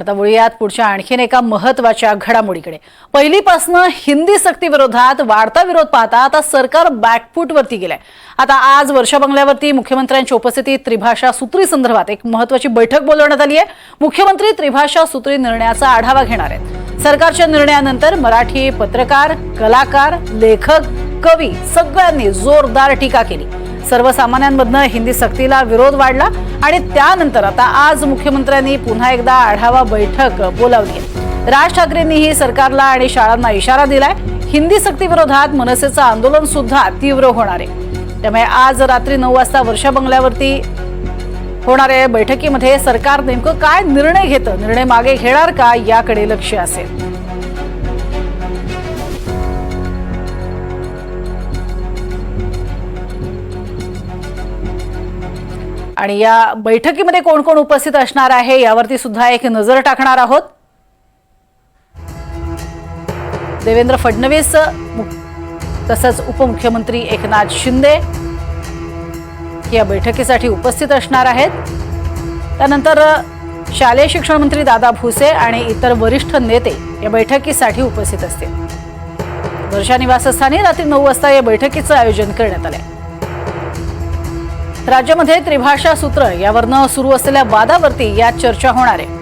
आता वळूयात पुढच्या आणखीन एका महत्त्वाच्या घडामोडीकडे. पहिलीपासनं हिंदी सक्तीविरोधात वाढता विरोध पाहता आता सरकार बॅकफूटवरती गेलंय. आता आज वर्षा बंगल्यावरती मुख्यमंत्र्यांच्या उपस्थितीत त्रिभाषा सूत्री संदर्भात एक महत्वाची बैठक बोलवण्यात आली आहे. मुख्यमंत्री त्रिभाषा सूत्री निर्णयाचा आढावा घेणार आहेत. सरकारच्या निर्णयानंतर मराठी पत्रकार कलाकार लेखक कवी सगळ्यांनी जोरदार टीका केली. सर्वसामान्यांमधनं हिंदी सक्तीला विरोध वाढला आणि त्यानंतर आता आज मुख्यमंत्र्यांनी पुन्हा एकदा आढावा बैठक बोलावली आहे. राज ठाकरेंनीही सरकारला आणि शाळांना इशारा दिलाय. हिंदी सक्ती विरोधात मनसेचं आंदोलन सुद्धा तीव्र होणार आहे. त्यामुळे आज रात्री नऊ वाजता वर्षा बंगल्यावरती होणाऱ्या बैठकीमध्ये सरकार नेमकं काय निर्णय घेतं? निर्णय मागे घेणार का? याकडे लक्ष असेल. आणि या बैठकीमध्ये कोण कोण उपस्थित असणार आहे यावरती सुद्धा एक नजर टाकणार आहोत. देवेंद्र फडणवीस तसंच उपमुख्यमंत्री एकनाथ शिंदे या बैठकीसाठी उपस्थित असणार आहेत. त्यानंतर शालेय शिक्षण मंत्री दादा भुसे आणि इतर वरिष्ठ नेते या बैठकीसाठी उपस्थित असतील. वर्षा निवासस्थानी रात्री नऊ वाजता या बैठकीचं आयोजन करण्यात आलं आहे राज्यामध्ये त्रिभाषा सूत्र यावरनं सुरू असलेल्या वादावरती यात चर्चा होणार आहे.